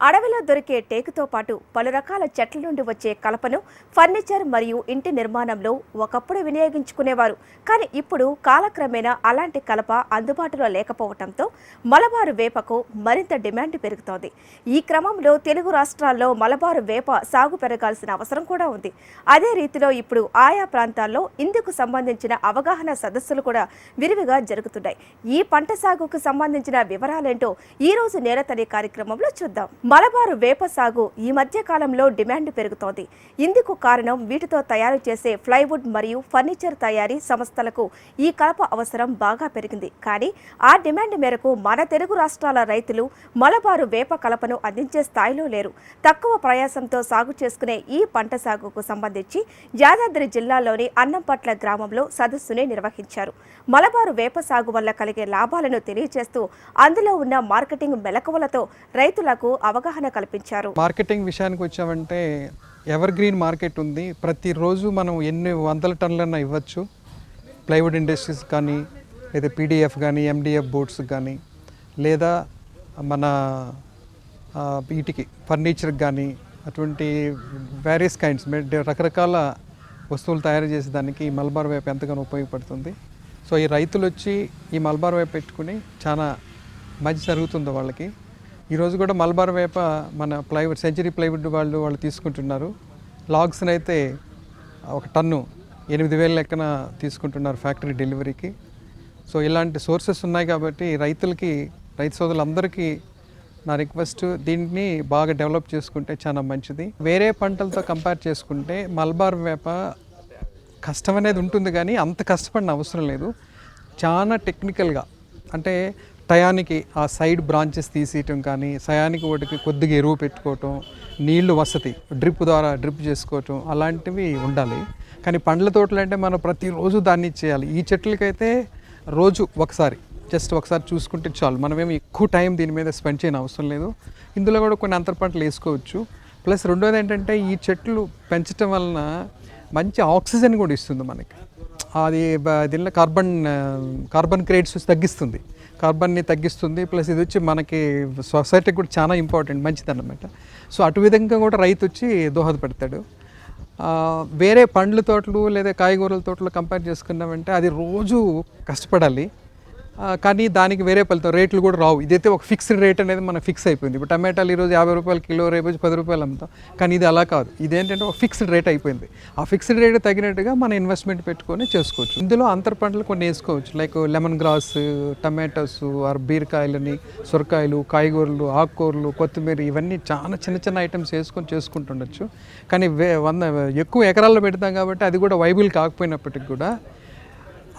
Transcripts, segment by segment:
అడవిలో దొరికే టేకుతో పాటు పలు రకాల చెట్ల నుండి వచ్చే కలపను ఫర్నిచర్ మరియు ఇంటి నిర్మాణంలో ఒకప్పుడు వినియోగించుకునేవారు. కానీ ఇప్పుడు కాలక్రమేణా అలాంటి కలప అందుబాటులో లేకపోవడంతో మలబారు వేపకు మరింత డిమాండ్ పెరుగుతోంది. ఈ క్రమంలో తెలుగు రాష్ట్రాల్లో మలబారు వేప సాగు పెరగాల్సిన అవసరం కూడా ఉంది. అదే రీతిలో ఇప్పుడు ఆయా ప్రాంతాల్లో ఇందుకు సంబంధించిన అవగాహన సదస్సులు కూడా విరివిగా జరుగుతున్నాయి. ఈ పంట సాగుకు సంబంధించిన వివరాలేంటో ఈ రోజు నేరతని కార్యక్రమంలో చూద్దాం. మలబారు వేప సాగు ఈ మధ్య కాలంలో డిమాండ్ పెరుగుతోంది. ఇందుకు కారణం వీటితో తయారు చేసే ప్లైవుడ్ మరియు ఫర్నిచర్ తయారీ సంస్థలకు ఈ కలప అవసరం బాగా పెరిగింది. కానీ ఆ డిమాండ్ మేరకు మన తెలుగు రాష్ట్రాల రైతులు మలబారు వేప కలపను అందించే స్థాయిలో లేరు. తక్కువ ప్రయాసంతో సాగు చేసుకునే ఈ పంట సాగుకు సంబంధించి యాదాద్రి జిల్లాలోని అన్నంపట్ల గ్రామంలో సదస్సుని నిర్వహించారు. మలబారు వేప సాగు వల్ల కలిగే లాభాలను తెలియజేస్తూ అందులో ఉన్న మార్కెటింగ్ మెలకువలతో రైతులకు అవగాహన కల్పించారు. మార్కెటింగ్ విషయానికి వచ్చామంటే ఎవర్ గ్రీన్ మార్కెట్ ఉంది. ప్రతిరోజు మనం ఎన్ని వందల టన్నులన్నా ఇవ్వచ్చు. ప్లైవుడ్ ఇండస్ట్రీస్ కానీ లేదా పీడిఎఫ్ కానీ ఎండిఎఫ్ బోర్డ్స్ కానీ లేదా మన వీటికి ఫర్నిచర్కి కానీ అటువంటి వేరియస్ కైండ్స్ రకరకాల వస్తువులు తయారు చేసేదానికి మలబార్ వేప ఎంతగానో ఉపయోగపడుతుంది. సో ఈ రైతులు వచ్చి ఈ మలబార్ వేప పెట్టుకుని చాలా మంచి జరుగుతుంది వాళ్ళకి. ఈరోజు కూడా మలబార్ వేప మన ప్లైవుడ్ సెంచరీ ప్లైవుడ్ వాళ్ళు వాళ్ళు తీసుకుంటున్నారు. లాగ్స్ని అయితే ఒక టన్ను ఎనిమిది వేల లెక్కన తీసుకుంటున్నారు ఫ్యాక్టరీ డెలివరీకి. సో ఇలాంటి సోర్సెస్ ఉన్నాయి కాబట్టి రైతులకి రైతు సోదరులందరికీ నా రిక్వెస్ట్ దీన్ని బాగా డెవలప్ చేసుకుంటే చాలా మంచిది. వేరే పంటలతో కంపేర్ చేసుకుంటే మల్బార్ వేప కష్టం అనేది ఉంటుంది కానీ అంత కష్టపడిన అవసరం లేదు. చాలా టెక్నికల్గా అంటే టయానికి ఆ సైడ్ బ్రాంచెస్ తీసేయటం కానీ సయానికి వాటికి కొద్దిగా ఎరువు పెట్టుకోవటం నీళ్ళు వసతి డ్రిప్ ద్వారా డ్రిప్ చేసుకోవటం అలాంటివి ఉండాలి. కానీ పండ్ల తోటలు అంటే మనం ప్రతిరోజు దాన్ని చేయాలి. ఈ చెట్లకైతే రోజు ఒకసారి జస్ట్ ఒకసారి చూసుకుంటే చాలు. మనమేమి ఎక్కువ టైం దీని మీద స్పెండ్ చేయని అవసరం లేదు. ఇందులో కూడా కొన్ని అంతర్ పంటలు వేసుకోవచ్చు. ప్లస్ రెండోది ఏంటంటే ఈ చెట్లు పెంచడం వలన మంచి ఆక్సిజన్ కూడా ఇస్తుంది మనకి. అది దీనిలో కార్బన్ కార్బన్ క్రేట్స్ తగ్గిస్తుంది. కార్బన్ని తగ్గిస్తుంది ప్లస్ ఇది వచ్చి మనకి సొసైటీకి కూడా చాలా ఇంపార్టెంట్ మంచిది అన్నమాట సో అటు విధంగా కూడా రైతు వచ్చి దోహదపడతాడు. వేరే పండ్ల తోటలు లేదా కాయగూరల తోటలు కంపేర్ చేసుకున్నామంటే అది రోజు కష్టపడాలి. కానీ దానికి వేరే ఫలితం రేట్లు కూడా రావు. ఇదైతే ఒక ఫిక్స్డ్ రేట్ అనేది మన ఫిక్స్ అయిపోయింది. ఇప్పుడు టమాటాలు ఈరోజు యాభై రూపాయలు కిలో రేపు పది రూపాయలు అమ్ముతాం. కానీ ఇది అలా కాదు. ఇదేంటంటే ఒక ఫిక్స్డ్ రేట్ అయిపోయింది. ఆ ఫిక్స్డ్ రేట్ తగినట్టుగా మన ఇన్వెస్ట్మెంట్ పెట్టుకొని చేసుకోవచ్చు. ఇందులో అంతర్ పంటలు కొన్ని వేసుకోవచ్చు. Like lemon grass tomatoes or బీరకాయలని సొరకాయలు కాయగూరలు ఆకుకూరలు కొత్తిమీర ఇవన్నీ చాలా చిన్న చిన్న ఐటమ్స్ వేసుకొని చేసుకుంటుండొచ్చు. కానీ వే వంద ఎక్కువ ఎకరాల్లో పెడతాం కాబట్టి అది కూడా వైబుల్ కాకపోయినప్పటికి కూడా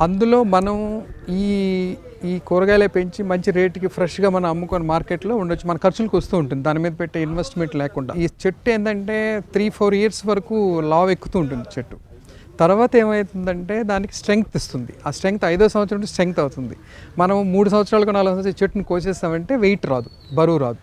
అందులో మనం ఈ ఈ కూరగాయలే పెంచి మంచి రేటుకి ఫ్రెష్గా మనం అమ్ముకొని మార్కెట్లో ఉండొచ్చు. మన ఖర్చులకు వస్తూ ఉంటుంది. దాని మీద పెట్టే ఇన్వెస్ట్మెంట్ లేకుండా. ఈ చెట్టు ఏంటంటే త్రీ ఫోర్ ఇయర్స్ వరకు లావ్ ఎక్కుతూ ఉంటుంది చెట్టు. తర్వాత ఏమవుతుందంటే దానికి స్ట్రెంగ్త్ ఇస్తుంది. ఆ స్ట్రెంగ్త్ ఐదో సంవత్సరం నుండి స్ట్రెంగ్త్ అవుతుంది. మనం మూడు సంవత్సరాలకు నాలుగు సంవత్సరాలు చెట్టును కోసేస్తామంటే వెయిట్ రాదు. బరువు రాదు.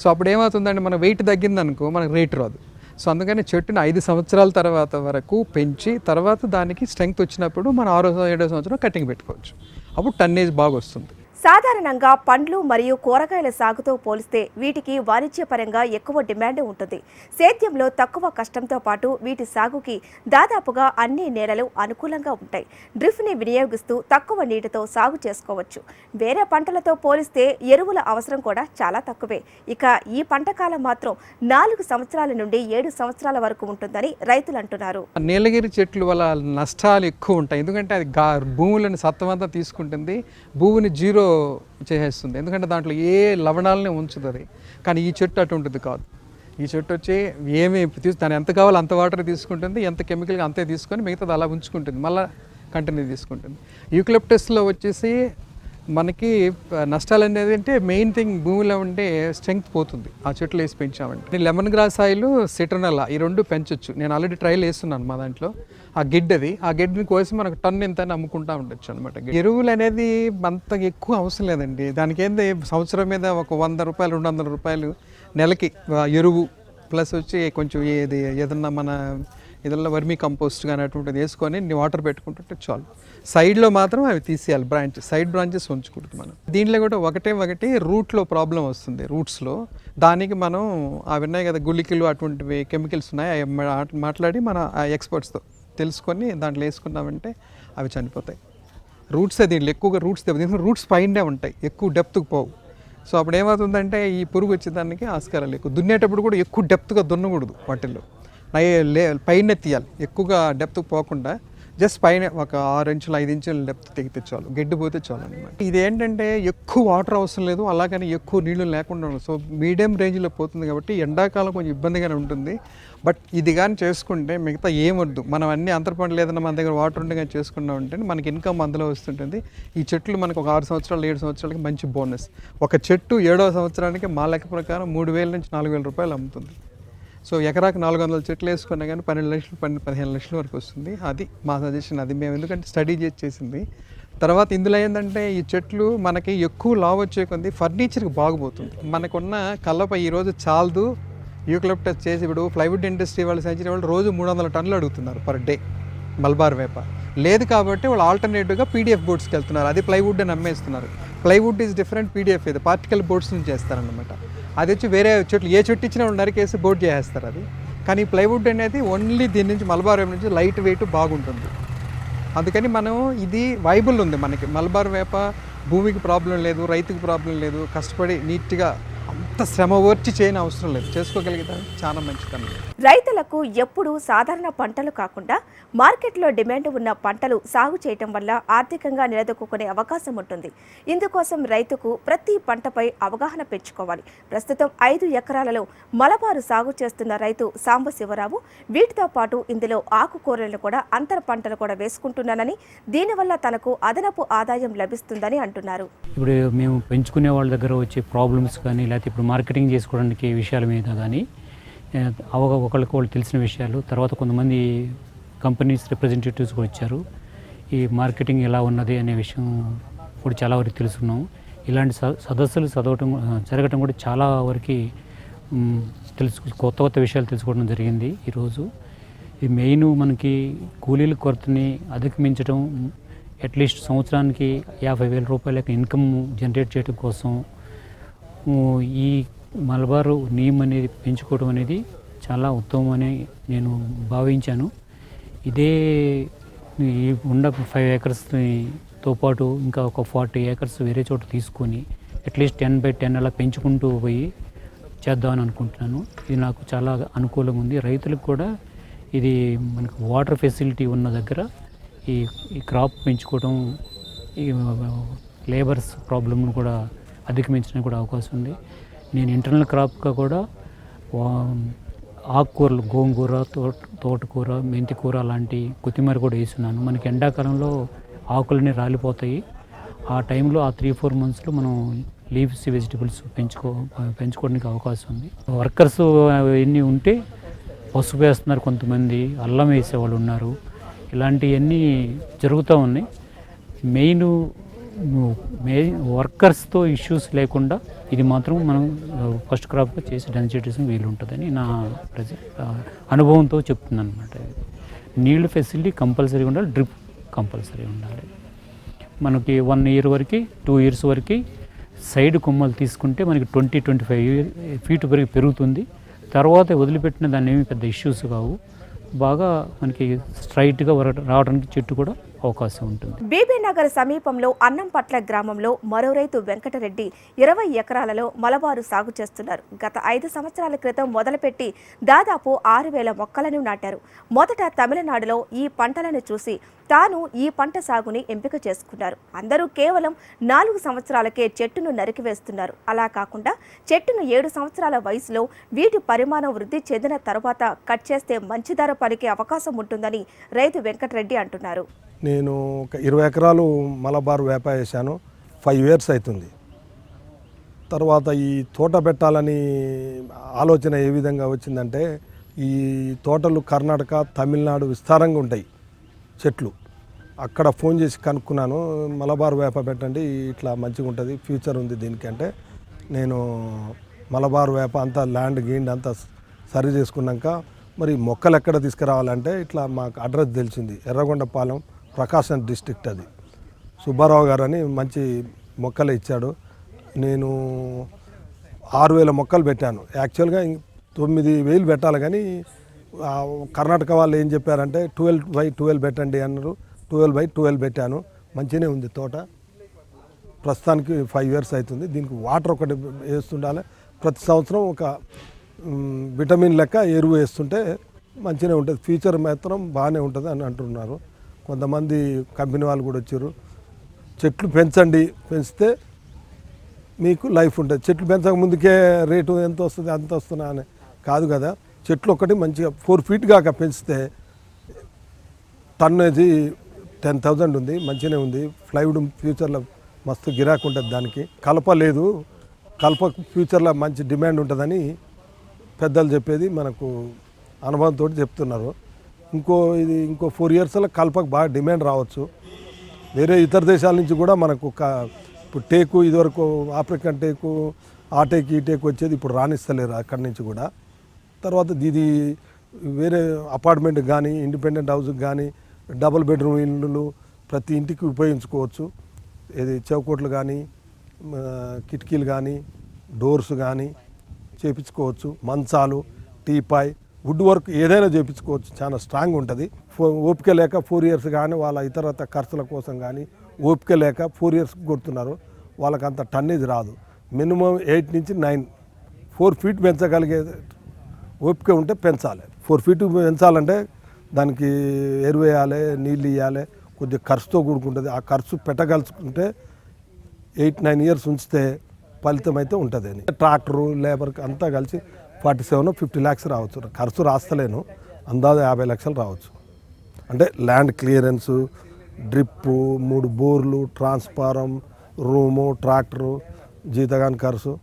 సో అప్పుడు ఏమవుతుందంటే మన వెయిట్ తగ్గిందనుకో మనకు రేట్ రాదు. సో అందుకని చెట్టుని ఐదు సంవత్సరాల తర్వాత వరకు పెంచి తర్వాత దానికి స్ట్రెంగ్త్ వచ్చినప్పుడు మనం ఆరో ఏడో సంవత్సరం కటింగ్ పెట్టుకోవచ్చు. అప్పుడు టన్నేజ్ బాగా వస్తుంది. సాధారణంగా పండ్లు మరియు కూరగాయల సాగుతో పోలిస్తే వీటికి వాణిజ్యపరంగా ఎక్కువ డిమాండ్ ఉంటుంది. సేద్యంలో తక్కువ కష్టంతో పాటు వీటి సాగుకి దాదాపుగా అన్ని నేలలు అనుకూలంగా ఉంటాయి. డ్రిఫ్ని వినియోగిస్తూ తక్కువ నీటితో సాగు చేసుకోవచ్చు. వేరే పంటలతో పోలిస్తే ఎరువుల అవసరం కూడా చాలా తక్కువే. ఇక ఈ పంట కాలం మాత్రం నాలుగు సంవత్సరాల నుండి ఏడు సంవత్సరాల వరకు ఉంటుందని రైతులు అంటున్నారు. నీలగిరి చెట్లు వల్ల నష్టాలు ఎక్కువ ఉంటాయి. ఎందుకంటే అది గా భూములను సత్వమంతా తీసుకుంటుంది. భూమిని జీరో చేసేస్తుంది. ఎందుకంటే దాంట్లో ఏ లవణాలనే ఉంచుతుంది కానీ ఈ చెట్టు అటువంటిది కాదు. ఈ చెట్టు వచ్చి ఏమి తీసు దాని ఎంత కావాలో అంత వాటర్ తీసుకుంటుంది ఎంత కెమికల్గా అంతే తీసుకొని మిగతాది అలా ఉంచుకుంటుంది. మళ్ళీ కంటిన్యూ తీసుకుంటుంది. యూక్లిప్టస్లో వచ్చేసి మనకి నష్టాలు అనేది అంటే మెయిన్ థింగ్ భూమిలో ఉండే స్ట్రెంగ్త్ పోతుంది. ఆ చెట్లు వేసి పెంచామంటే. లెమన్ గ్రాస్ ఆయిల్ సిట్రనల్లా ఈ రెండు పెంచొచ్చు. నేను ఆల్రెడీ ట్రైల్ వేస్తున్నాను మా దాంట్లో. ఆ గిడ్డది ఆ గిడ్డని కోసి మనకు టన్ ఇంత అని అమ్ముకుంటా ఉండొచ్చు అనమాట ఎరువులు అనేది అంత ఎక్కువ అవసరం లేదండి. దానికి ఏంది? సంవత్సరం మీద ఒక వంద రూపాయలు రెండు వందల రూపాయలు నెలకి ఎరువు. ప్లస్ వచ్చి కొంచెం ఏది ఏదన్నా మన ఇదల్లో వర్మీ కంపోస్ట్ కానీ అటువంటిది వేసుకొని వాటర్ పెట్టుకుంటుంటే చాలు. సైడ్లో మాత్రం అవి తీసేయాలి బ్రాంచ్ సైడ్ బ్రాంచెస్ ఉంచకూడదు మనం. దీంట్లో కూడా ఒకటే ఒకటి రూట్లో ప్రాబ్లం వస్తుంది రూట్స్లో. దానికి మనం అవి ఉన్నాయి కదా గుళికలు అటువంటివి కెమికల్స్ ఉన్నాయి అవి మాట్లాడి మన ఆ ఎక్స్పర్ట్స్తో తెలుసుకొని దాంట్లో వేసుకున్నామంటే అవి చనిపోతాయి. రూట్స్ దీంట్లో ఎక్కువగా రూట్స్ దెబ్బతింటే రూట్స్ పైనే ఉంటాయి ఎక్కువ డెప్త్కి పోవు. సో అప్పుడు ఏమవుతుందంటే ఈ పురుగు వచ్చేదానికి ఆస్కారాలు ఎక్కువ. దున్నేటప్పుడు కూడా ఎక్కువ డెప్త్గా దున్నకూడదు వాటిల్లో. లే పైన తీయాలి ఎక్కువగా డెప్త్కి పోకుండా జస్ట్ పైన ఒక ఆరు ఇంచులు ఐదు ఇంచులు డెప్త్ తెగితే చాలు. గడ్డి పోతే చాలు అనమాట ఇది ఏంటంటే ఎక్కువ వాటర్ అవసరం లేదు అలాగని ఎక్కువ నీళ్ళు లేకుండా సో మీడియం రేంజ్లో పోతుంది కాబట్టి ఎండాకాలం కొంచెం ఇబ్బందిగానే ఉంటుంది. బట్ ఇది కానీ చేసుకుంటే మిగతా ఏమొద్దు మనం అన్ని అంతర పంటలు ఏదైనా మన దగ్గర వాటర్ ఉంటే కానీ చేసుకున్నా ఉంటే మనకి ఇన్కమ్ అందులో వస్తుంటుంది. ఈ చెట్లు మనకు ఒక ఆరు సంవత్సరాలు ఏడు సంవత్సరాలకి మంచి బోనస్ ఒక చెట్టు ఏడవ సంవత్సరానికి మా లెక్క ప్రకారం మూడు వేల నుంచి నాలుగు వేల రూపాయలు అమ్ముతుంది. సో ఎకరాకు నాలుగు వందల చెట్లు వేసుకున్నా కానీ పన్నెండు లక్షలు పన్నెండు పదిహేను లక్షల వరకు వస్తుంది. అది మా సజెషన్ అది మేము ఎందుకంటే స్టడీ చేసి చేసింది. తర్వాత ఇందులో ఏంటంటే ఈ చెట్లు మనకి ఎక్కువ లావ్ వచ్చే కొద్ది ఫర్నిచర్కి బాగుపోతుంది. మనకున్న కలప ఈరోజు చాలదు. యూక్లిప్టస్ చేసి ఇప్పుడు ప్లైవుడ్ ఇండస్ట్రీ వాళ్ళు సెంచరీ వాళ్ళు రోజు మూడు వందల టన్నులు అడుగుతున్నారు పర్ డే మల్బార్ వేప. లేదు కాబట్టి వాళ్ళు ఆల్టర్నేటివ్గా పీడిఎఫ్ బోర్డ్స్కి వెళ్తున్నారు. అది ప్లైవుడ్ అని అమ్మేస్తున్నారు ప్లైవుడ్ ఈజ్ డిఫరెంట్ పీడిఎఫ్ ఇది పార్టికల్ బోర్డ్స్ నుంచి చేస్తారనమాట అది వచ్చి వేరే చెట్లు ఏ చెట్టు ఇచ్చినా నరికేసి బోర్డ్ చేసేస్తారు అది. కానీ ప్లైవుడ్ అనేది ఓన్లీ దీని నుంచి మలబార్ వేప నుంచి లైట్ వెయిట్ బాగుంటుంది. అందుకని మనం ఇది వైబుల్ ఉంది మనకి. మలబార్ వేప భూమికి ప్రాబ్లం లేదు రైతుకి ప్రాబ్లం లేదు కష్టపడి నీట్గా అంత శ్రమ ఓర్చి చేయని అవసరం లేదు. చేసుకోగలిగితే చాలా మంచిదన్నమాట రైతులకు ఎప్పుడూ సాధారణ పంటలు కాకుండా మార్కెట్లో డిమాండ్ ఉన్న పంటలు సాగు చేయటం వల్ల ఆర్థికంగా నిలదొక్కునే అవకాశం ఉంటుంది. ఇందుకోసం రైతుకు ప్రతి పంటపై అవగాహన పెంచుకోవాలి. ప్రస్తుతం ఐదు ఎకరాలలో మలబారు సాగు చేస్తున్న రైతు సాంబశివరావు వీటితో పాటు ఇందులో ఆకుకూరలను కూడా అంతర పంటలు కూడా వేసుకుంటున్నానని దీనివల్ల తనకు అదనపు ఆదాయం లభిస్తుందని అంటున్నారు. ఇప్పుడు మేము పెంచుకునే వాళ్ళ దగ్గర వచ్చే ప్రాబ్లమ్స్ కానీ లేకపోతే ఇప్పుడు మార్కెటింగ్ చేసుకోవడానికి విషయాల మీద కానీ అవగా ఒకళ్ళకి వాళ్ళు తెలిసిన విషయాలు. తర్వాత కొంతమంది కంపెనీస్ రిప్రజెంటేటివ్స్ కూడా వచ్చారు. ఈ మార్కెటింగ్ ఎలా ఉన్నది అనే విషయం కూడా చాలా వరకు తెలుసుకున్నాం ఇలాంటి స- సదస్సులు చదవటం జరగటం కూడా చాలా వరకు తెలుసు కొత్త కొత్త విషయాలు తెలుసుకోవడం జరిగింది ఈరోజు. ఈ మెయిన్ మనకి కూలీల కొరతని అధిగమించడం అట్లీస్ట్ సంవత్సరానికి యాభై వేల రూపాయల ఇన్కమ్ జనరేట్ చేయడం కోసం ఈ మలబారు నీమ్ అనేది పెంచుకోవడం అనేది చాలా ఉత్తమం అని నేను భావించాను. ఇదే ఈ ఉన్న ఫైవ్ ఏకర్స్తో పాటు ఇంకా ఒక ఫార్టీ ఏకర్స్ వేరే చోట తీసుకొని అట్లీస్ట్ టెన్ బై టెన్ అలా పెంచుకుంటూ పోయి చేద్దామని అనుకుంటున్నాను. ఇది నాకు చాలా అనుకూలంగా ఉంది. రైతులకు కూడా ఇది మనకు వాటర్ ఫెసిలిటీ ఉన్న దగ్గర ఈ ఈ క్రాప్ పెంచుకోవడం ఈ లేబర్స్ ప్రాబ్లమ్ను కూడా అధిగమించడానికి కూడా అవకాశం ఉంది. నేను ఇంటర్నల్ క్రాప్గా కూడా ఆకుకూరలు గోంగూర తోట తోటకూర మెంతికూర లాంటి కొత్తిమీర కూడా వేస్తున్నాను. మనకి ఎండాకాలంలో ఆకులన్నీ రాలిపోతాయి. ఆ టైంలో ఆ త్రీ ఫోర్ మంత్స్లో మనం లీవ్స్ వెజిటబుల్స్ పెంచుకో పెంచుకోవడానికి అవకాశం ఉంది. వర్కర్స్ ఎన్ని ఉంటే పసుపు వేస్తున్నారు కొంతమంది అల్లం వేసేవాళ్ళు ఉన్నారు. ఇలాంటివన్నీ జరుగుతూ ఉన్నాయి. మెయిన్ మే వర్కర్స్తో ఇష్యూస్ లేకుండా ఇది మాత్రం మనం ఫస్ట్ క్రాప్గా చేసి డన్ చేయడం వీలుంటుందని నా ప్రజెంట్ అనుభవంతో చెప్తున్నాను అనమాట నీళ్ళు ఫెసిలిటీ కంపల్సరీ ఉండాలి డ్రిప్ కంపల్సరీ ఉండాలి. మనకి వన్ ఇయర్ వరకు టూ ఇయర్స్ వరకు సైడ్ కొమ్మలు తీసుకుంటే మనకి ట్వంటీ ట్వంటీ ఫైవ్ ఫీట్ వరకు పెరుగుతుంది. తర్వాత వదిలిపెట్టిన దాన్ని ఏమి పెద్ద ఇష్యూస్ కావు. బాగా మనకి స్ట్రైట్గా రావడానికి చెట్టు కూడా అవకాశం ఉంటుంది. బీబీ నగర్ సమీపంలో అన్నంపట్ల గ్రామంలో మరో రైతు వెంకటరెడ్డి ఇరవై ఎకరాలలో మలబారు సాగు చేస్తున్నారు. గత ఐదు సంవత్సరాల క్రితం మొదలుపెట్టి దాదాపు ఆరు వేల మొక్కలను నాటారు. మొదట తమిళనాడులో ఈ పంటలను చూసి తాను ఈ పంట సాగుని ఎంపిక చేసుకున్నారు. అందరూ కేవలం నాలుగు సంవత్సరాలకే చెట్టును నరికివేస్తున్నారు అలా కాకుండా చెట్టును ఏడు సంవత్సరాల వయసులో వీటి పరిమాణం వృద్ధి చెందిన తరువాత కట్ చేస్తే మంచి ధర పలికే అవకాశం ఉంటుందని రైతు వెంకటరెడ్డి అంటున్నారు. నేను ఒక ఇరవై ఎకరాలు మలబార్ వేప వేసాను ఫైవ్ ఇయర్స్ అవుతుంది. తర్వాత ఈ తోట పెట్టాలని ఆలోచన ఏ విధంగా వచ్చిందంటే ఈ తోటలు కర్ణాటక తమిళనాడు విస్తారంగా ఉంటాయి చెట్లు. అక్కడ ఫోన్ చేసి కనుక్కున్నాను మలబార్ వేప పెట్టండి ఇట్లా మంచిగా ఉంటుంది ఫ్యూచర్ ఉంది దీనికి అంటే నేను మలబార్ వేప అంతా ల్యాండ్ గీండ్ అంతా సరి చేసుకున్నాక మరి మొక్కలు ఎక్కడ తీసుకురావాలంటే ఇట్లా మాకు అడ్రస్ తెలిసింది ఎర్రగొండపాలెం ప్రకాశం డిస్ట్రిక్ట్ అది. సుబ్బారావు గారు అని మంచి మొక్కలు ఇచ్చాడు. నేను ఆరు వేల మొక్కలు పెట్టాను. యాక్చువల్గా తొమ్మిది వేలు పెట్టాలి కానీ కర్ణాటక వాళ్ళు ఏం చెప్పారంటే ట్వెల్వ్ బై ట్వెల్వ్ పెట్టండి అన్నారు. ట్వెల్వ్ బై ట్వెల్వ్ పెట్టాను. మంచిగానే ఉంది తోట. ప్రస్తుతానికి ఫైవ్ ఇయర్స్ అవుతుంది. దీనికి వాటర్ ఒకటి వేస్తుండాలి. ప్రతి సంవత్సరం ఒక విటమిన్ లెక్క ఎరువు వేస్తుంటే మంచిగానే ఉంటుంది. ఫ్యూచర్ మాత్రం బాగానే ఉంటుంది అని అంటున్నారు. కొంతమంది కంపెనీ వాళ్ళు కూడా వచ్చారు. చెట్లు పెంచండి పెంచితే మీకు లైఫ్ ఉంటుంది. చెట్లు పెంచక ముందుకే రేటు ఎంత వస్తుంది అంత వస్తున్నా అని కాదు కదా. చెట్లు ఒకటి మంచిగా ఫోర్ ఫీట్ కాక పెంచితే టన్నేజీ టెన్ థౌజండ్ ఉంది మంచిగానే ఉంది. ప్లైవుడ్ ఫ్యూచర్లో మస్తు గిరాకు ఉంటుంది దానికి. కలప లేదు. కలప ఫ్యూచర్లో మంచి డిమాండ్ ఉంటుందని పెద్దలు చెప్పేది మనకు అనుభవంతో చెప్తున్నారు. ఇంకో ఇది ఇంకో ఫోర్ ఇయర్స్లో కలపకు బాగా డిమాండ్ రావచ్చు. వేరే ఇతర దేశాల నుంచి కూడా మనకు ఒక ఇప్పుడు టేకు ఇదివరకు ఆఫ్రికన్ టేకు ఆ టేక్ ఈ టేక్ వచ్చేది ఇప్పుడు రాణిస్తలేరు అక్కడి నుంచి కూడా. తర్వాత ఇది వేరే అపార్ట్మెంట్ కానీ ఇండిపెండెంట్ హౌస్కి కానీ డబుల్ బెడ్రూమ్ ఇల్లులు ప్రతి ఇంటికి ఉపయోగించుకోవచ్చు. ఇది చౌకోట్లు కానీ కిటికీలు కానీ డోర్స్ కానీ చేపించుకోవచ్చు. మంచాలు టీపాయ్ వుడ్ వర్క్ ఏదైనా చేపించుకోవచ్చు చాలా స్ట్రాంగ్ ఉంటుంది. ఫో- ఓపిక లేక ఫోర్ ఇయర్స్ కానీ వాళ్ళ ఇతరత ఖర్చుల కోసం కానీ ఓపిక లేక ఫోర్ ఇయర్స్ కొడుతున్నారు. వాళ్ళకి అంత టన్నేజ్ రాదు. మినిమం ఎయిట్ నుంచి నైన్. ఫోర్ ఫీట్ పెంచగలిగే ఓపిక ఉంటే పెంచాలి. ఫోర్ ఫీట్ పెంచాలంటే దానికి ఎరువు వేయాలి నీళ్ళు ఇవ్వాలి కొద్దిగా ఖర్చుతో కూడుకుంటుంది. ఆ ఖర్చు పెట్టగలుచుకుంటే ఎయిట్ నైన్ ఇయర్స్ ఉంచితే ఫలితం అయితే ఉంటుంది అని. ట్రాక్టరు లేబర్కి అంతా కలిసి ఫార్టీ సెవెన్ ఫిఫ్టీ ల్యాక్స్ రావచ్చు. ఖర్చు రాస్తలేను. అందాజు యాభై లక్షలు రావచ్చు. అంటే ల్యాండ్ క్లియరెన్సు డ్రిప్పు మూడు బోర్లు ట్రాన్స్ఫారం రూము ట్రాక్టరు జీతగాని ఖర్చు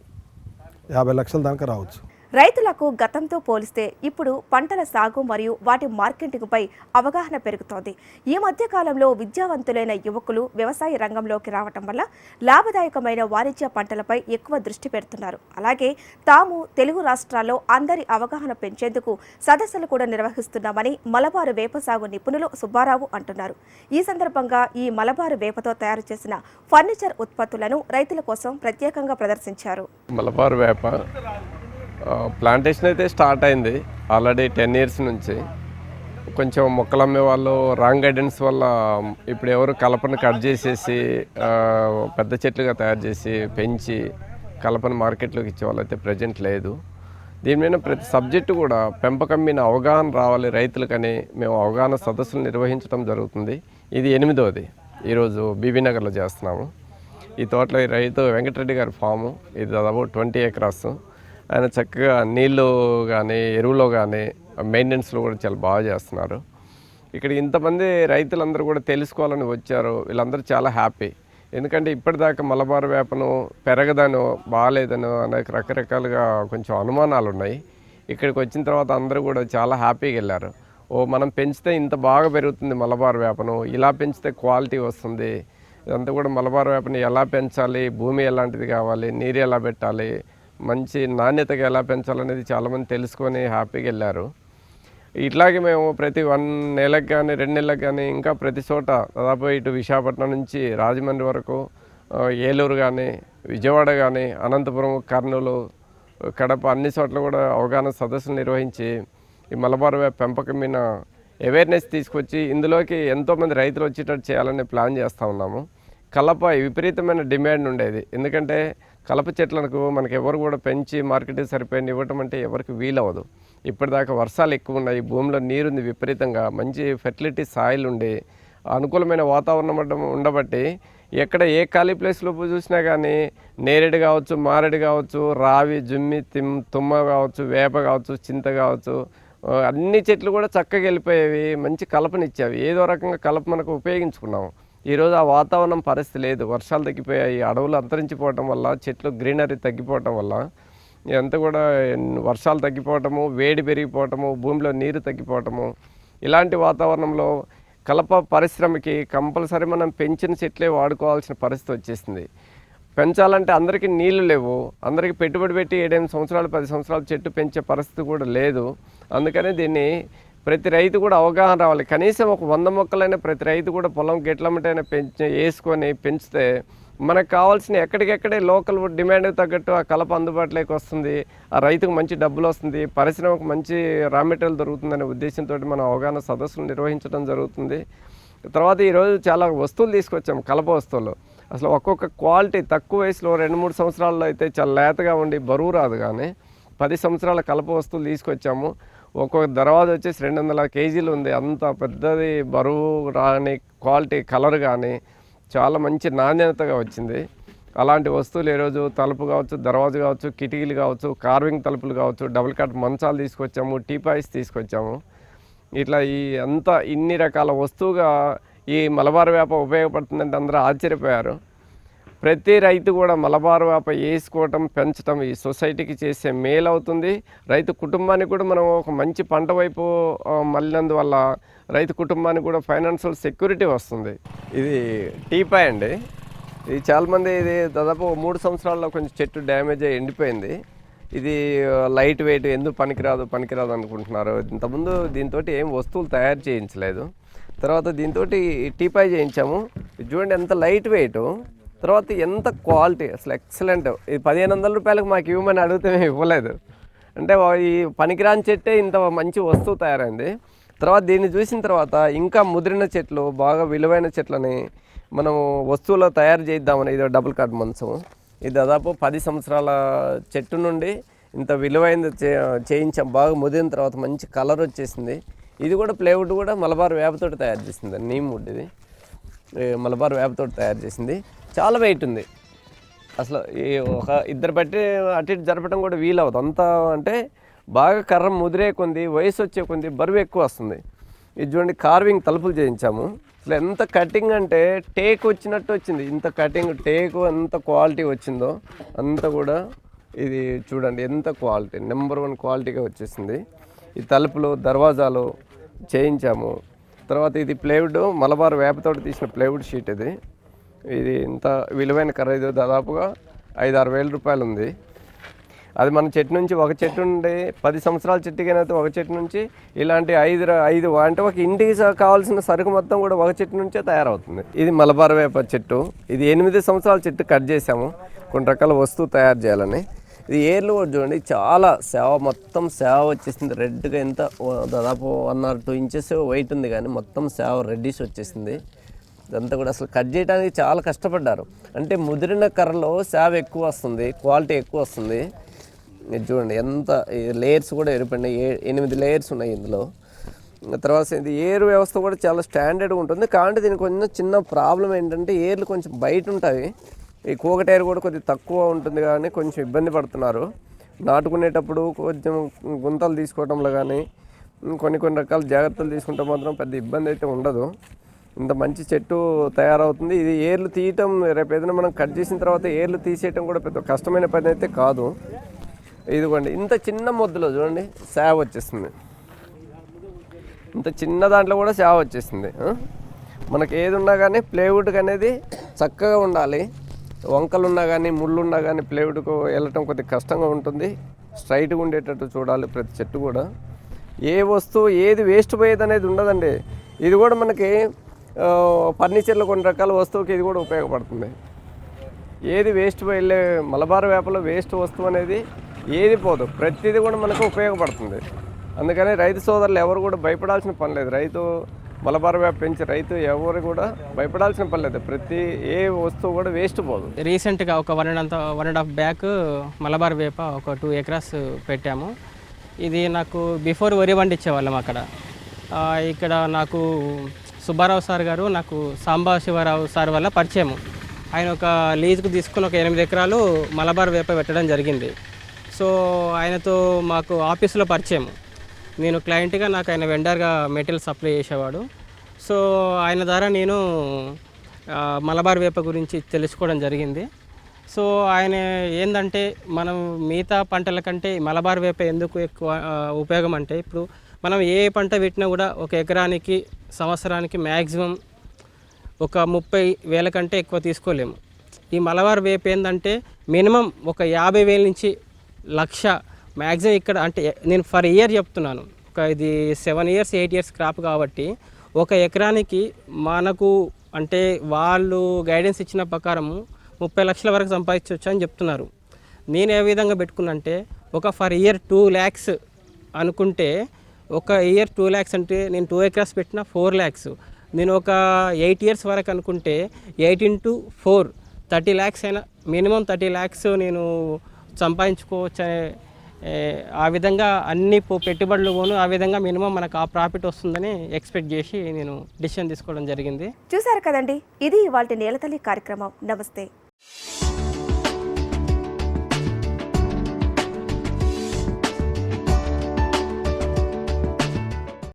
యాభై లక్షల దాకా రావచ్చు. రైతులకు గతంతో పోలిస్తే ఇప్పుడు పంటల సాగు మరియు వాటి మార్కెటింగ్పై అవగాహన పెరుగుతోంది. ఈ మధ్య కాలంలో విద్యావంతులైన యువకులు వ్యవసాయ రంగంలోకి రావటం వల్ల లాభదాయకమైన వాణిజ్య పంటలపై ఎక్కువ దృష్టి పెడుతున్నారు. అలాగే తాము తెలుగు రాష్ట్రాల్లో అందరి అవగాహన పెంచేందుకు సదస్సులు కూడా నిర్వహిస్తున్నామని మలబారు వేప సాగు నిపుణులు సుబ్బారావు అంటున్నారు. ఈ సందర్భంగా ఈ మలబారు వేపతో తయారు చేసిన ఫర్నిచర్ ఉత్పత్తులను రైతుల కోసం ప్రత్యేకంగా ప్రదర్శించారు. మలబారు వేప ప్లాంటేషన్ అయితే స్టార్ట్ అయింది. ఆల్రెడీ టెన్ ఇయర్స్ నుంచి. కొంచెం మొక్కలు అమ్మే వాళ్ళు రాంగ్ గైడెన్స్ వల్ల ఇప్పుడు ఎవరు కలపను కట్ చేసేసి పెద్ద చెట్లుగా తయారు చేసి పెంచి కలపను మార్కెట్లోకి ఇచ్చే వాళ్ళైతే ప్రజెంట్ లేదు. దీని మీద ప్రతి సబ్జెక్టు కూడా పెంపకం మీద అవగాహన రావాలి రైతులకని మేము అవగాహన సదస్సులు నిర్వహించడం జరుగుతుంది. ఇది ఎనిమిదవది ఈరోజు బీబీ నగర్లో చేస్తున్నాము. ఈ తోటలో ఈ రైతు వెంకటరెడ్డి గారి ఫాము. ఇది దాదాపు ట్వంటీ ఎకరాస్. ఆయన చక్కగా నీళ్ళు కానీ ఎరువులో కానీ మెయింటెనెన్స్లో కూడా చాలా బాగా చేస్తున్నారు. ఇక్కడ ఇంతమంది రైతులందరూ కూడా తెలుసుకోవాలని వచ్చారు. వీళ్ళందరూ చాలా హ్యాపీ. ఎందుకంటే ఇప్పటిదాకా మలబార్ వేపను పెరగదను బాగాలేదను అనేక రకరకాలుగా కొంచెం అనుమానాలు ఉన్నాయి. ఇక్కడికి వచ్చిన తర్వాత అందరూ కూడా చాలా హ్యాపీగా వెళ్ళారు. ఓ మనం పెంచితే ఇంత బాగా పెరుగుతుంది మలబార్ వేపను. ఇలా పెంచితే క్వాలిటీ వస్తుంది. ఇదంతా కూడా మలబార్ వేపని ఎలా పెంచాలి? భూమి ఎలాంటిది కావాలి? నీరు ఎలా పెట్టాలి? మంచి నాణ్యతగా ఎలా పెంచాలనేది చాలామంది తెలుసుకొని హ్యాపీగా వెళ్ళారు. ఇట్లాగే మేము ప్రతి వన్ నెలకు కానీ రెండు నెలలకు కానీ ఇంకా ప్రతి చోట దాదాపు ఇటు విశాఖపట్నం నుంచి రాజమండ్రి వరకు ఏలూరు కానీ విజయవాడ కానీ అనంతపురం కర్నూలు కడప అన్ని చోట్ల కూడా అవగాహన సదస్సులు నిర్వహించి ఈ మలబార్ పెంపకం మీద అవేర్నెస్ తీసుకొచ్చి ఇందులోకి ఎంతోమంది రైతులు వచ్చేటట్టు చేయాలని ప్లాన్ చేస్తూ ఉన్నాము. కలప విపరీతమైన డిమాండ్ ఉండేది. ఎందుకంటే కలప చెట్లకు మనకి ఎవరు కూడా పెంచి మార్కెటింగ్ సరిపోయిన ఇవ్వటం అంటే ఎవరికి వీలవ్వదు. ఇప్పటిదాకా వర్షాలు ఎక్కువ ఉన్నాయి భూమిలో నీరుంది విపరీతంగా మంచి ఫెర్టిలిటీ సాయిల్ ఉండి అనుకూలమైన వాతావరణం ఉండబట్టి ఎక్కడ ఏ ఖాళీ ప్లేస్లో చూసినా కానీ నేరేడు కావచ్చు మారేడు కావచ్చు రావి జుమ్మి తిమ్ తుమ్మ కావచ్చు వేప కావచ్చు చింత కావచ్చు అన్ని చెట్లు కూడా చక్కగా వెళ్ళిపోయేవి మంచి కలపనిచ్చేవి. ఏదో రకంగా కలప మనకు ఉపయోగించుకున్నాం ఈరోజు ఆ వాతావరణం పరిస్థితి లేదు. వర్షాలు తగ్గిపోయాయి. అడవులు అంతరించిపోవటం వల్ల చెట్లు గ్రీనరీ తగ్గిపోవటం వల్ల ఇదంతా కూడా వర్షాలు తగ్గిపోవటము వేడి పెరిగిపోవటము భూమిలో నీరు తగ్గిపోవటము ఇలాంటి వాతావరణంలో కలప పరిశ్రమకి కంపల్సరీ మనం పెంచిన చెట్లే వాడుకోవాల్సిన పరిస్థితి వచ్చేసింది. పెంచాలంటే అందరికీ నీళ్ళు లేవు. అందరికీ పెట్టుబడి పెట్టి ఏడెనిమిది సంవత్సరాలు పది సంవత్సరాలు చెట్టు పెంచే పరిస్థితి కూడా లేదు. అందుకనే దీన్ని ప్రతి రైతు కూడా అవగాహన రావాలి. కనీసం ఒక వంద మొక్కలైనా ప్రతి రైతు కూడా పొలం గెట్లమ్మటైనా పెంచి వేసుకొని పెంచితే మనకు కావాల్సిన ఎక్కడికెక్కడే లోకల్ డిమాండ్ తగ్గట్టు ఆ కలప అందుబాటులోకి వస్తుంది. ఆ రైతుకు మంచి డబ్బులు వస్తుంది. పరిశ్రమకు మంచి రా మెటీరియల్ దొరుకుతుందనే ఉద్దేశంతో మనం అవగాహన సదస్సులు నిర్వహించడం జరుగుతుంది. తర్వాత ఈరోజు చాలా వస్తువులు తీసుకొచ్చాము కలప వస్తువులు. అసలు ఒక్కొక్క క్వాలిటీ తక్కువ వయసులో రెండు మూడు సంవత్సరాల్లో అయితే చాలా లేతగా ఉండి బరువు రాదు కానీ పది సంవత్సరాల కలప వస్తువులు తీసుకొచ్చాము. ఒక్కొక్క దర్వాజ వచ్చేసి రెండు వందల కేజీలు ఉంది. అంత పెద్దది బరువు రాని క్వాలిటీ కలర్ కానీ చాలా మంచి నాణ్యతగా వచ్చింది. అలాంటి వస్తువులు ఈరోజు తలుపు కావచ్చు దర్వాజు కావచ్చు కిటికీలు కావచ్చు కార్వింగ్ తలుపులు కావచ్చు డబుల్ కట్ మంచాలు తీసుకొచ్చాము టీపాయిస్ తీసుకొచ్చాము. ఇట్లా ఈ అంత ఇన్ని రకాల వస్తువుగా ఈ మలబార్ వేప ఉపయోగపడుతుందంటే అందరూ ఆశ్చర్యపోయారు. ప్రతి రైతు కూడా మలబార్ వేప వేసుకోవటం పెంచడం ఈ సొసైటీకి చేసే మేలు అవుతుంది. రైతు కుటుంబానికి కూడా మనం ఒక మంచి పంట వైపు మళ్ళినందువల్ల రైతు కుటుంబానికి కూడా ఫైనాన్షియల్ సెక్యూరిటీ వస్తుంది. ఇది టీపాయ్ అండి. ఇది చాలామంది ఇది దాదాపు మూడు సంవత్సరాల్లో కొంచెం చెట్టు డ్యామేజ్ అయ్యి ఎండిపోయింది. ఇది లైట్ వెయిట్ ఎందుకు పనికిరాదు పనికిరాదు అనుకుంటున్నారు. ఇంతకుముందు దీంతో ఏం వస్తువులు తయారు చేయించలేదు. తర్వాత దీంతో టీపాయ్ చేయించాము. చూడండి ఎంత లైట్ వెయిట్. తర్వాత ఎంత క్వాలిటీ అసలు ఎక్సలెంట్. ఇది పదిహేను వందల రూపాయలకు మాకు ఇవ్వమని అడిగితే మేము ఇవ్వలేదు. అంటే ఈ పనికిరాని చెట్టే ఇంత మంచి వస్తువు తయారైంది. తర్వాత దీన్ని చూసిన తర్వాత ఇంకా ముదిరిన చెట్లు బాగా విలువైన చెట్లని మనము వస్తువులో తయారు చేద్దామని ఇది డబుల్ కార్డ్ మంచం ఇది దాదాపు పది సంవత్సరాల చెట్టు నుండి ఇంత విలువైనది చే చేయించాం. బాగా ముదిరిన తర్వాత మంచి కలర్ వచ్చేసింది. ఇది కూడా ప్లేవుడ్ కూడా మలబార్ వేపతోటి తయారు చేసింది. నీమ్ వుడ్ ఇది. మలబార్ వేపతోటి తయారు చేసింది. చాలా వెయిట్ ఉంది. అసలు ఈ ఒక ఇద్దరు బట్టి అటు ఇటు జరపడం కూడా వీలు అంతా అంటే బాగా కర్ర ముదిరే కొంది వయసు వచ్చే కొంది బరువు ఎక్కువ వస్తుంది. ఇది చూడండి కార్వింగ్ తలుపులు చేయించాము. అసలు ఎంత కటింగ్ అంటే టేక్ వచ్చినట్టు వచ్చింది. ఇంత కటింగ్ టేక్ ఎంత క్వాలిటీ వచ్చిందో అంత కూడా ఇది చూడండి ఎంత క్వాలిటీ నెంబర్ వన్ క్వాలిటీగా వచ్చేసింది. ఈ తలుపులు దర్వాజాలు చేయించాము. తర్వాత ఇది ప్లేవుడ్ మలబార్ వేపతోటి తీసిన ప్లేవుడ్ షీట్ ఇది. ఇది ఇంత విలువైన ఖరీదు దాదాపుగా ఐదు ఆరు వేల రూపాయలు ఉంది. అది మన చెట్టు నుంచి ఒక చెట్టు నుండి పది సంవత్సరాల చెట్టుకైతే ఒక చెట్టు నుంచి ఇలాంటి ఐదు ఐదు అంటే ఒక ఇంటికి కావాల్సిన సరుకు మొత్తం కూడా ఒక చెట్టు నుంచే తయారవుతుంది. ఇది మలబార్ వేప చెట్టు. ఇది ఎనిమిది సంవత్సరాల చెట్టు కట్ చేసాము కొన్ని రకాల వస్తువు తయారు చేయాలని. ఇది ఏర్లు కూడా చూడండి చాలా సేవ మొత్తం సేవ వచ్చేసింది. రెడ్గా ఎంత దాదాపు one or two inches weight ఉంది కానీ మొత్తం సేవ రెడ్డిష్ వచ్చేసింది. ఇదంతా కూడా అసలు కట్ చేయడానికి చాలా కష్టపడ్డారు. అంటే ముదిరిన కర్రలో సేవ ఎక్కువ వస్తుంది క్వాలిటీ ఎక్కువ వస్తుంది. చూడండి ఎంత లేయర్స్ కూడా ఎరిపండి ఏ ఎనిమిది లేయర్స్ ఉన్నాయి ఇందులో. తర్వాత ఇది ఏరు వ్యవస్థ కూడా చాలా స్టాండర్డ్గా ఉంటుంది. కాబట్టి దీనికి కొంచెం చిన్న ప్రాబ్లం ఏంటంటే ఏర్లు కొంచెం బయట ఉంటాయి. ఈ కూకటేరు కూడా కొద్దిగా తక్కువ ఉంటుంది కానీ కొంచెం ఇబ్బంది పడుతున్నారు. నాటుకునేటప్పుడు కొంచెం గుంతలు తీసుకోవడంలో కానీ కొన్ని కొన్ని రకాల జాగ్రత్తలు తీసుకుంటే మాత్రం పెద్ద ఇబ్బంది అయితే ఉండదు. ఇంత మంచి చెట్టు తయారవుతుంది. ఇది ఏర్లు తీయటం రేపు ఏదైనా మనం కట్ చేసిన తర్వాత ఏర్లు తీసేయటం కూడా పెద్ద కష్టమైన పని అయితే కాదు. ఇదిగోండి ఇంత చిన్న మొద్దులో చూడండి సేవ వచ్చేస్తుంది. ఇంత చిన్న దాంట్లో కూడా సేవ వచ్చేసింది మనకి ఏది ఉన్నా కానీ ప్లేవుడ్ అనేది చక్కగా ఉండాలి. వంకలు ఉన్నా కానీ ముళ్ళున్నా కానీ ప్లేవుడ్కు వెళ్ళటం కొద్దిగా కష్టంగా ఉంటుంది. స్ట్రైట్గా ఉండేటట్టు చూడాలి ప్రతి చెట్టు కూడా. ఏ వస్తువు ఏది వేస్ట్ పోయేది అనేది ఉండదండి. ఇది కూడా మనకి ఫర్నిచర్లో కొన్ని రకాల వస్తువుకి ఇది కూడా ఉపయోగపడుతుంది. ఏది వేస్ట్ వెళ్ళే మలబార్ వేపలో వేస్ట్ వస్తువు అనేది ఏది పోదు. ప్రతిదీ కూడా మనకు ఉపయోగపడుతుంది. అందుకని రైతు సోదరులు ఎవరు కూడా భయపడాల్సిన పని లేదు. రైతు మలబార్ వేప పెంచే రైతు ఎవరు కూడా భయపడాల్సిన పని లేదు. ప్రతి ఏ వస్తువు కూడా వేస్ట్ పోదు. రీసెంట్గా ఒక వన్ అండ్ అంత one and half back Malabar వేప ఒక టూ ఎకరాస్ పెట్టాము. ఇది నాకు బిఫోర్ వరి పండించేవాళ్ళం అక్కడ. ఇక్కడ నాకు సుబ్బారావు సార్ గారు నాకు సాంబా శివరావు సార్ వల్ల పరిచయం ఆయన ఒక లీజుకు తీసుకుని ఒక ఎనిమిది ఎకరాలు మలబార్ వేప పెట్టడం జరిగింది. సో ఆయనతో మాకు ఆఫీసులో పరిచయం నేను క్లయింట్గా నాకు ఆయన వెండర్గా మెటీరియల్ సప్లై చేసేవాడు. సో ఆయన ద్వారా నేను మలబార్ వేప గురించి తెలుసుకోవడం జరిగింది. సో ఆయన ఏంటంటే మనం మిగతా పంటల కంటే మలబార్ వేప ఎందుకు ఎక్కువ ఉపయోగం అంటే ఇప్పుడు మనం ఏ పంట పెట్టినా కూడా ఒక ఎకరానికి సంవత్సరానికి మ్యాక్సిమం ఒక ముప్పై వేల కంటే ఎక్కువ తీసుకోలేము. ఈ మలబార్ వేపు ఏంటంటే మినిమం ఒక యాభై వేల నుంచి లక్ష మ్యాక్సిమం ఇక్కడ అంటే నేను ఫర్ ఇయర్ చెప్తున్నాను. ఒక ఇది seven years eight years crop కాబట్టి ఒక ఎకరానికి మనకు అంటే వాళ్ళు గైడెన్స్ ఇచ్చిన ప్రకారము ముప్పై లక్షల వరకు సంపాదించవచ్చు అని చెప్తున్నారు. నేను ఏ విధంగా పెట్టుకున్నంటే ఒక ఫర్ ఇయర్ టూ ల్యాక్స్ అనుకుంటే ఒక ఇయర్ టూ ల్యాక్స్ అంటే నేను టూ ఎకరాస్ పెట్టిన ఫోర్ ల్యాక్స్. నేను ఒక ఎయిట్ ఇయర్స్ వరకు అనుకుంటే eight into four thirty lakhs అయినా మినిమం థర్టీ ల్యాక్స్ నేను సంపాదించుకోవచ్చు అనే ఆ విధంగా అన్ని పెట్టుబడులు పోను ఆ విధంగా మినిమం మనకు ఆ ప్రాఫిట్ వస్తుందని ఎక్స్పెక్ట్ చేసి నేను డిసిషన్ తీసుకోవడం జరిగింది. చూశారు కదండి ఇది ఇవాళ నేలతల్లి కార్యక్రమం. నమస్తే.